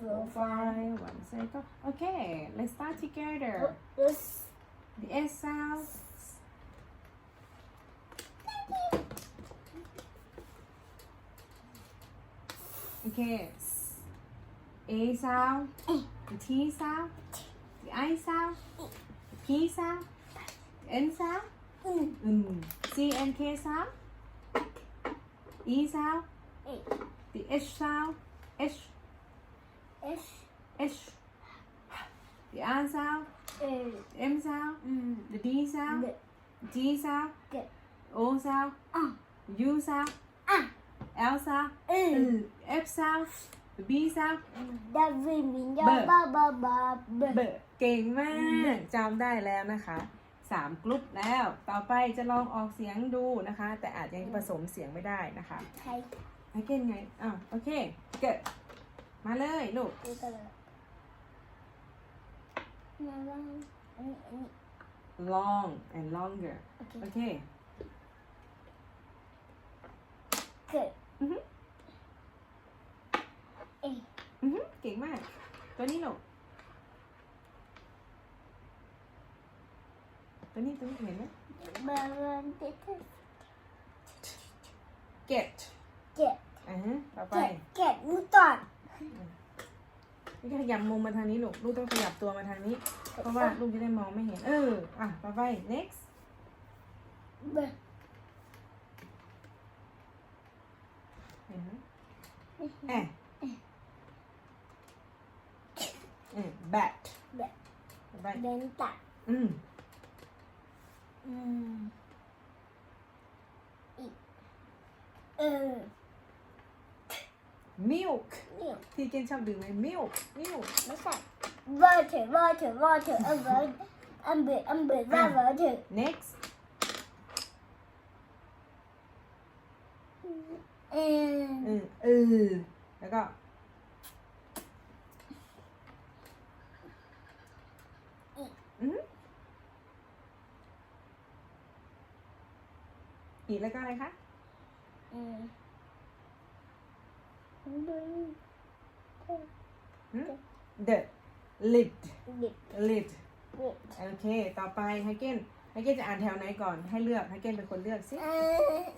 four, five. One second. Okay, let's start together. The S sound. Okay. A sound. The T sound. The I sound. The P sound. The N sound. Mm. Mm. C and K sound. E sound. The H sound. H. S. H. The R sound. L. The M sound. Mm. The D sound. The. G sound. G. O sound. Ah. U sound. Ah. L sound. L. F sound. B sound. W mean B. ba ba ba b. เบอร์เก่งมากจำได้แล้วนะคะสามกลุ่มแล้ว ต่อไปจะลองออกเสียงดูนะคะ แต่อาจยังผสมเสียงไม่ได้นะคะ ใช่ไอเก่งไงอ้าวโอเค เกิด มาเลยลูกดูกันเลยมาบ้างอันนี้อันนี้ long and longer โอเคโอเคเกิดอือฮึเอ๊ะอือฮึเก่งมาก ตัวนี้ลูกตัวนี้ตัวนี้เห็นไหมบาลานติด get เก็บอ่าฮะต่อไป เก็บเก็บมือก่อนนี่ ขยับมุมมาทางนี้ลูก ลูกต้องขยับตัวมาทางนี้ เพราะว่าลูกจะได้มองไม่เห็น เออ อะต่อไป next เบอเห็นไหมแอะเออ bat แบบต่อไปเดินตัดอืมอืมอีกเออ milk นี่ที่เกนชอบดื่มไหม milk milk ไม่ใช่ water water water อันเบอร์อันเบอร์อันเบอร์ว่า water next เออเออเออแล้วก็ อืมอีกแล้วก็อะไรคะเออเบอร์ the lid ดิบ lid ดิบโอเค ต่อไปไฮเกนไฮเกนจะอ่านแถวไหนก่อน ให้เลือกไฮเกนเป็นคนเลือกสิเอ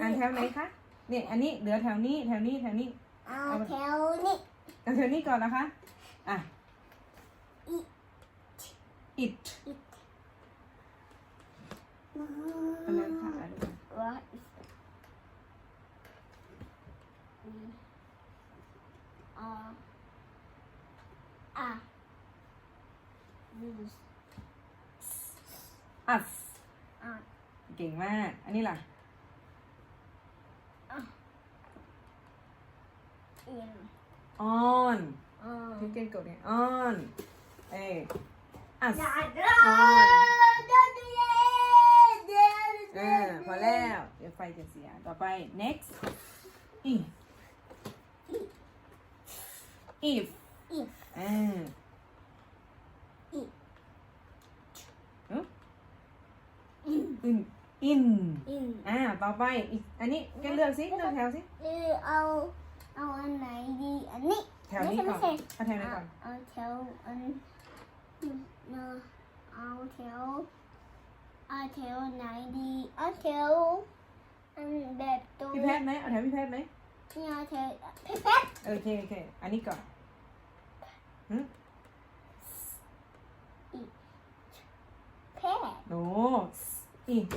อ่านแถวไหนคะ เนี่ย อันนี้เหลือแถวนี้ แถวนี้ แถวนี้เอาแถวนี้เอาแถวนี้ก่อนนะคะ อะ it อันนั้นค่ะอันนั้น ว่าอ่าอะ use us อะเก่งมาก อันนี้ล่ะ in on อ่าพี่เกนกดเนี่ย on เอ้ us ได้ on ได้ได้ได้เออพอแล้ว เดี๋ยวไฟจะเสีย ต่อไป next if if if อ่า if อืม in in in อ่าต่อไปอีกอันนี้แกเลือกสิเลือกแถวสิ เออเอาเอาอันไหนดีอันนี้แถวนี้ก่อนไม่ใช่เอาแถวไหนก่อนเอาแถวอันเนอะเอาแถวเอาแถวไหนดีเอาแถวอันแบบตัวพี่แพทย์ไหมเอาแถวพี่แพทย์ไหม นี่เอาแถวพี่เพชรโอเคโอเคอันนี้ก่อนเพชรโน้ it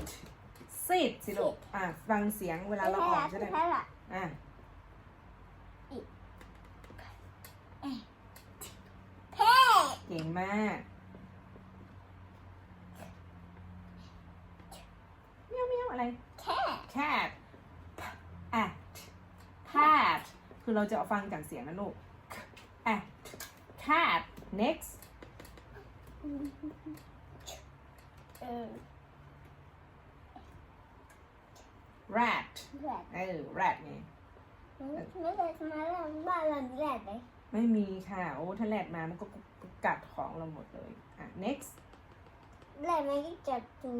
sit สิลูกอะฟังเสียงเวลาเราออกจะได้พี่เพชรอะอะเพชรเก่งมากเมียวเมียวอะไรแค่ cat at cat คือเราจะฟังจากเสียงนะลูก at cat next เออ rat แบบเออ rat ไงไม่ได้ทำไมล่ะบ้านเรามีแบบไหมไม่มีค่ะ โอ้ถ้าแรดมามันก็กัดของเราหมดเลย อะ next แบบมันก็จัดตู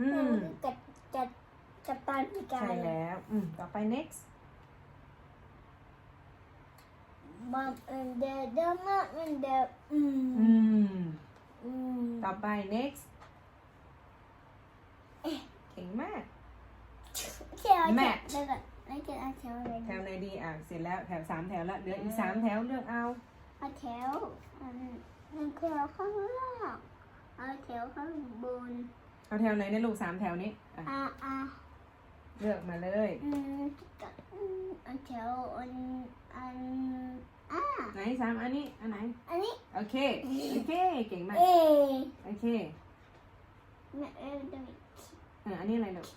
อืมจัดจัดจัดตอนพิการใช่แล้ว อืม ต่อไป next mom and dad the mom and dad อือืมมอืมต่อไป next เก่งมากเที่ยวแม่เดี๋ยวก่อนไม่เกิดเอาแถวอะไรแถวไหนดีอะเสร็จแล้วแถวสามแถวแล้วเหลืออีกสามแถวเลือกเอาเอาแถวอันนั้นแถวข้างล่างเอาแถวข้างบนเอาแถวไหนในลูกสามแถวนี้อะอ่าอ่าเลือกมาเลย อืมอืมเอาแถวอันอัน อ่าไหนสามอันนี้ อันไหน อันนี้โอเค โอเค เก่งมาก เอโอเคแม่เออจะมีเอออันนี้อะไรลูก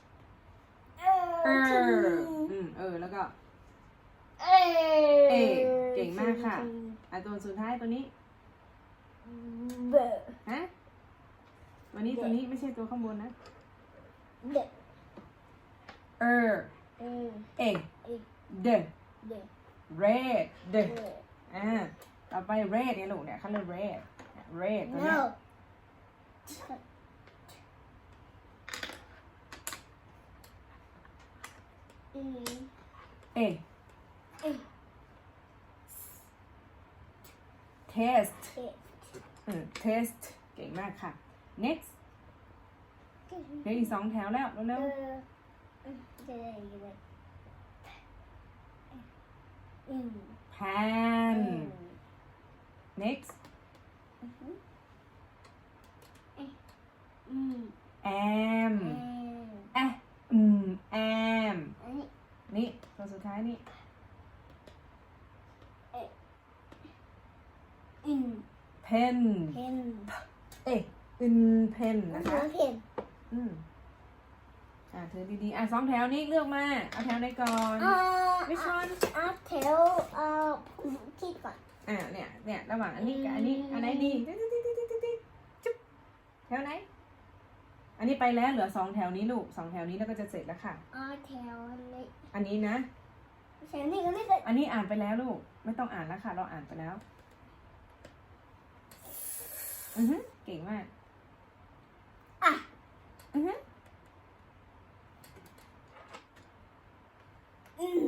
เอเออออืมเออ แล้วก็ เอเอเก่งมากค่ะ อะตัวสุดท้ายตัวนี้ เบอร์ฮะ วันนี้ตัวนี้ไม่ใช่ตัวข้างบนนะ เดเออ เออเอเอเดเด red เดเอออ่าต่อไป red เนี่ยลูกเนี่ยเขาเรียก red red ตัวเนี้ย no อืมเอเอ test เอเออ test เก่งมากค่ะ next เหลืออีกสองแถวแล้วเอเร็วอจะได้ยังไงอืมๆ pan next อืม am อืมแอะอืม am อันนี้นี่ตัวสุดท้ายนี่อืม pen เพนเอ๊ะ in pen มันะนคะเพนอืม อ่าถือดีๆ อะสองแถวนี้เลือกมา เอาแถวไหนก่อนอ่าวิชอนอ่าแถวอ่าที่ก่อนอ่าเนี่ยเนี่ยระหว่างอันนี้กับอันนี้อันไหนดีติ๊ดติ๊ดติ๊ดติ๊ดติ๊ดติ๊ดจุ๊บแถวไหน อันนี้ไปแล้วเหลือสองแถวนี้ลูกสองแถวนี้แล้วก็จะเสร็จแล้วค่ะอ่าแถวนี้อันนี้นะ แถวนี้ก็ไม่ได้อันนี้อ่านไปแล้วลูก ไม่ต้องอ่านแล้วค่ะ เราอ่านไปแล้ว อือฮึเก่งมาก อะ อือฮึ อืม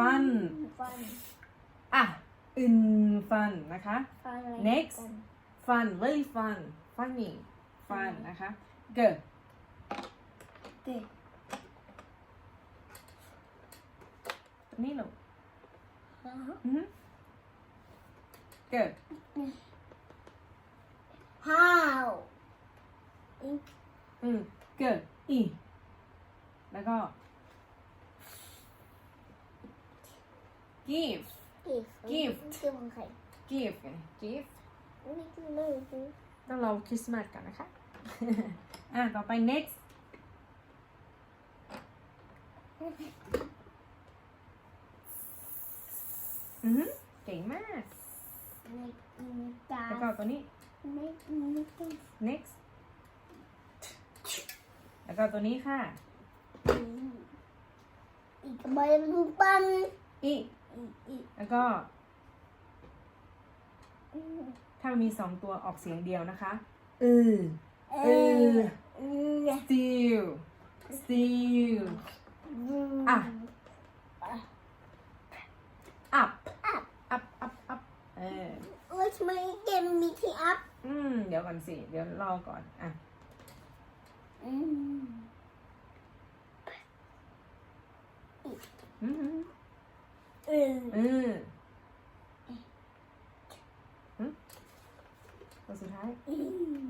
ฟัน ฟันอะ in fun นะคะ ฟันอะไร Next กัน fun really fun funny fun นะคะ good เด็กนี่ลูกฮะอือฮึ good how อืม good e แล้วก็ give gift Gift คือของใคร give ไง give นี่คือเลยคือต้องรอคริสต์มาสกันนะคะ อะ ต่อไป next อือฮึเก่งมากในในจาแล้วนก็ตัวนี้ในในจาน next แล้วก็ตัวนี้ค่ะอืมอีกใบลูกปั้นอีอีกอีก แล้วก็อืมถ้ามันมีสองตัวออกเสียงเดียวนะคะเออเอเอออเออ still still อะ up up up up up เออเออทำไมเกมมีที่อัพอืม เดี๋ยวก่อนสิ เดี๋ยวรอก่อน อะ อืมอืม เออเออหึตัวสุดท้ายอืม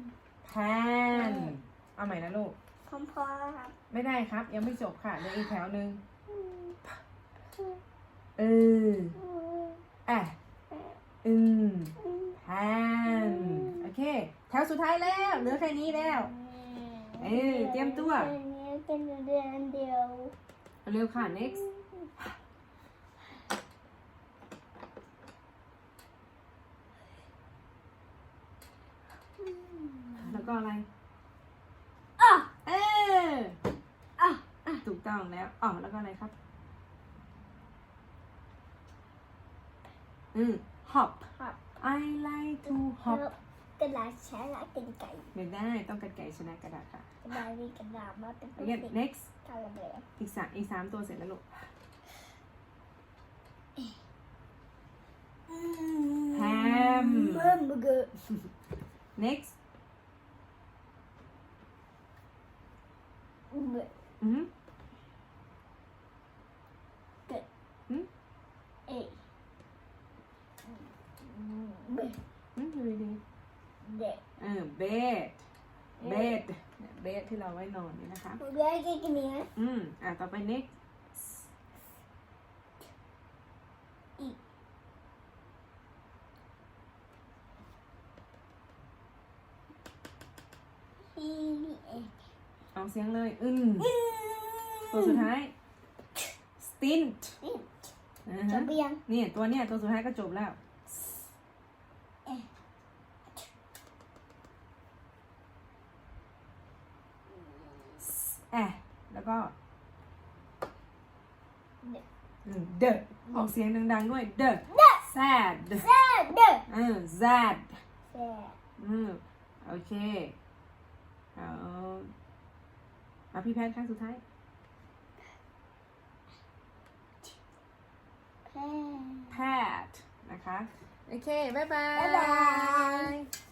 pan เอาใหม่นะลูก พร้อมพอครับไม่ได้ครับ ยังไม่จบค่ะเหลืออีกแถวหนึ่งอืมเอออืมอะอืมอืม pan โอเค แถวสุดท้ายแล้วเหลือแค่นี้แล้ว เออเตรียมตัวอันนี้เป็นเดือนเดียวเร็วค่ะ next แล้วก็อะไรอะเอออะอะถูกต้องแล้วอ๋อแล้วก็อะไรครับ อืม hop ครับ I like to hop กระดาษใช้ละกันไก่ไม่ได้ต้องกันไก่ชนะกระดาษค่ะกระดาษมีกระดาษมาเป็นโอเค next กาละเบลอีกสามอีกสามตัวเสร็จแล้วลูกอื good next อืม good อืม A B อืมดูดี D ๆเออ bed bed bed ที่เราไว้นอนนี่นะคะ เดี๋ยวกินนี้อืม อะ ต่อไป next E เอาเสียงเลยอืมตัวสุดท้าย stint อ่าจะฮะเบียงนี่ตัวเนี้ยตัวสุดท้ายก็จบแล้ว แอะแล้วก็อืม the ออกเสียงดังๆด้วย the sad แซ่บเด้อเออ sad แซ่บอืมโอเคเอาเอาพี่แพทย์ครั้งสุดท้ายแซ่บแพทย์นะคะ โอเค บ๊ายบาย บ๊ายบาย